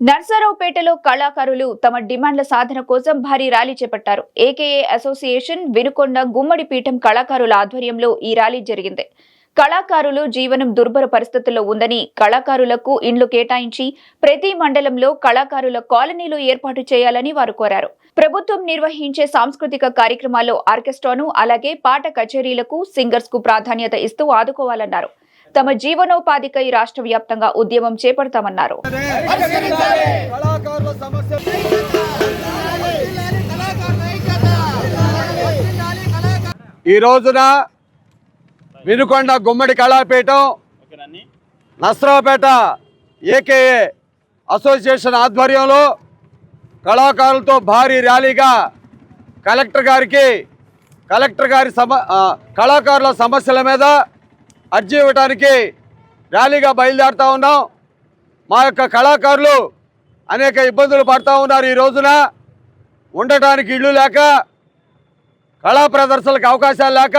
నర్సరావుపేటలో కళాకారులు తమ డిమాండ్ల సాధన కోసం భారీ ర్యాలీ చేపట్టారు. ఏకేఏ అసోసియేషన్ వినుకొండ గుమ్మడి పీఠం కళాకారుల ఆధ్వర్యంలో ఈ ర్యాలీ జరిగింది. కళాకారులు జీవనం దుర్భర పరిస్థితుల్లో ఉందని కళాకారులకు ఇండ్లు కేటాయించి ప్రతి మండలంలో కళాకారుల కాలనీలు ఏర్పాటు చేయాలని వారు కోరారు. ప్రభుత్వం నిర్వహించే సాంస్కృతిక కార్యక్రమాల్లో ఆర్కెస్ట్రాను అలాగే పాట కచేరీలకు సింగర్స్కు ప్రాధాన్యత ఇస్తూ ఆదుకోవాలన్నారు. తమ జీవనోపాధికై రాష్ట్ర వ్యాప్తంగా ఉద్యమం చేపడతామన్నారు. ఈ రోజున వినుకొండ గుమ్మడి కళాపీఠం నస్రాపేట ఏకేఏ అసోసియేషన్ ఆధ్వర్యంలో కళాకారులతో భారీ ర్యాలీగా కలెక్టర్ గారికి కలెక్టర్ గారి సమ కళాకారుల సమస్యల మీద అర్జీ ఇవ్వటానికి ర్యాలీగా బయలుదేరుతా ఉన్నాం. మా యొక్క కళాకారులు అనేక ఇబ్బందులు పడుతూ ఉన్నారు ఈ రోజున. ఉండటానికి ఇళ్ళు లేక కళా ప్రదర్శనలకు అవకాశాలు లేక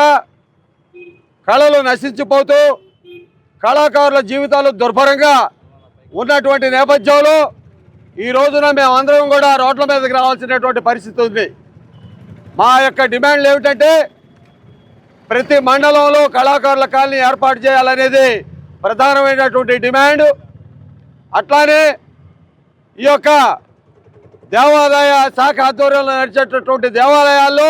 కళలు నశించిపోతూ కళాకారుల జీవితాలు దుర్భరంగా ఉన్నటువంటి నేపథ్యంలో ఈ రోజున మేమందరం కూడా రోడ్ల మీదకి రావాల్సినటువంటి పరిస్థితి ఉంది. మా యొక్క డిమాండ్లు ఏమిటంటే ప్రతి మండలంలో కళాకారుల కాలనీ ఏర్పాటు చేయాలనేది ప్రధానమైనటువంటి డిమాండ్. అట్లానే ఈ యొక్క దేవాదాయ శాఖ ఆధ్వర్యంలో నడిచేటటువంటి దేవాలయాల్లో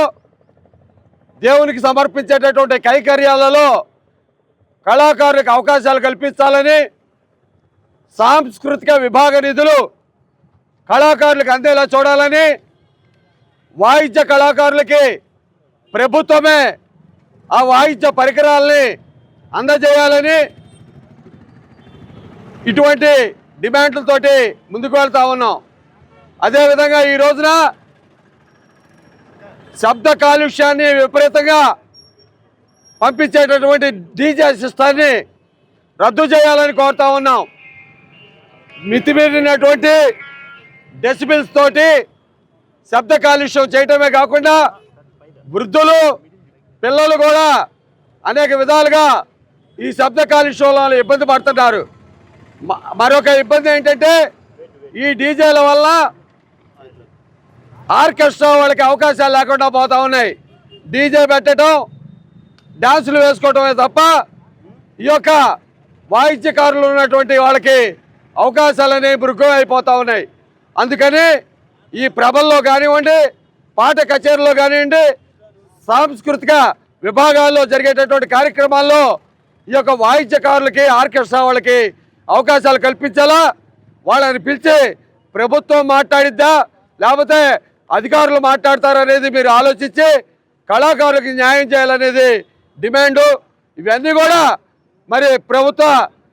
దేవునికి సమర్పించేటటువంటి కైకర్యాలలో కళాకారులకు అవకాశాలు కల్పించాలని సాంస్కృతిక విభాగ నిధులు కళాకారులకు అందేలా చూడాలని వాయిద్య కళాకారులకి ప్రభుత్వమే ఆ వాయిద్య పరికరాలని అందజేయాలని ఇటువంటి డిమాండ్లతోటి ముందుకు వెళ్తా ఉన్నాం. అదేవిధంగా ఈ రోజున శబ్ద కాలుష్యాన్ని విపరీతంగా పంపించేటటువంటి డీజే సిస్టాన్ని రద్దు చేయాలని కోరుతా ఉన్నాం. మితిమీరినటువంటి డెసిబిల్స్ తోటి శబ్ద కాలుష్యం చేయటమే కాకుండా వృద్ధులు పిల్లలు కూడా అనేక విధాలుగా ఈ శబ్ద కాలుష్యంలో ఇబ్బంది పడుతున్నారు మరొక ఇబ్బంది ఏంటంటే ఈ డీజేల వల్ల ఆర్కెస్ట్రా వాళ్ళకి అవకాశాలు లేకుండా పోతా ఉన్నాయి. డీజే పెట్టడం డ్యాన్సులు వేసుకోవటమే తప్ప ఈ యొక్క వాయిద్యకారులు ఉన్నటువంటి వాళ్ళకి అవకాశాలు అనేవి మృగం అయిపోతూ ఉన్నాయి. అందుకని ఈ ప్రభల్లో కానివ్వండి పాట కచేరీలో కానివ్వండి సాంస్కృతిక విభాగాల్లో జరిగేటటువంటి కార్యక్రమాల్లో ఈ యొక్క వాయిద్యకారులకి ఆర్కెస్ట్రా వాళ్ళకి అవకాశాలు కల్పించాలా? వాళ్ళని పిలిచి ప్రభుత్వం మాట్లాడిద్దా? లేకపోతే అధికారులు మాట్లాడతారనేది మీరు ఆలోచించి కళాకారులకు న్యాయం చేయాలనేది డిమాండు. ఇవన్నీ కూడా మరి ప్రభుత్వ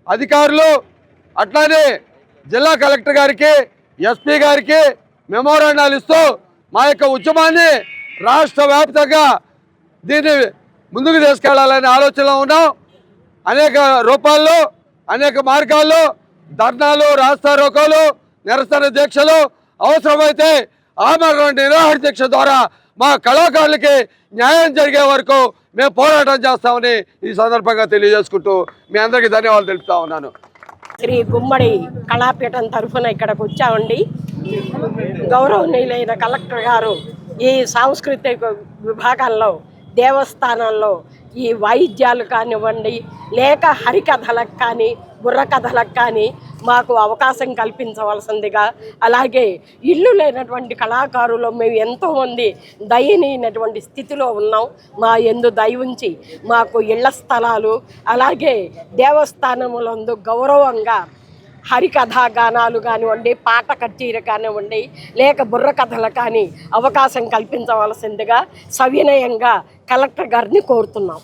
అధికారులు అట్లానే జిల్లా కలెక్టర్ గారికి ఎస్పీ గారికి మెమోరాండాలు ఇస్తూ మా యొక్క ఉద్యమాన్ని రాష్ట్ర వ్యాప్తంగా దీన్ని ముందుకు తీసుకెళ్ళాలనే ఆలోచనలో ఉన్నాం. అనేక రూపాల్లో అనేక మార్గాల్లో ధర్నాలు రాస్తారోకోలు నిరసన దీక్షలు అవసరమైతే ఆమరణ నిరాహార దీక్ష ద్వారా మా కళాకారులకి న్యాయం జరిగే వరకు మేము పోరాటం చేస్తామని ఈ సందర్భంగా తెలియజేసుకుంటూ మీ అందరికీ ధన్యవాదాలు తెలుపుతా ఉన్నాను. శ్రీ గుమ్మడి కళాపీఠం తరఫున ఇక్కడికి వచ్చామండి. గౌరవనీయులైన కలెక్టర్ గారు ఈ సాంస్కృతిక విభాగాల్లో దేవస్థానంలో ఈ వాయిద్యాలు కానివ్వండి లేక హరికథలకు కానీ బుర్రకథలకు కానీ మాకు అవకాశం కల్పించవలసిందిగా అలాగే ఇల్లు లేనటువంటి కళాకారులు మేము ఎంతోమంది దయనీయనటువంటి స్థితిలో ఉన్నాం. మా ఎందు దయ ఉంచి మాకు ఇళ్ళ స్థలాలు అలాగే దేవస్థానములందు గౌరవంగా హరికథా గానాలు కానివ్వండి పాట కచేరీ కానివ్వండి లేక బుర్ర కథలు కానీ అవకాశం కల్పించవలసిందిగా సవినయంగా కలెక్టర్ గారిని కోరుతున్నాం.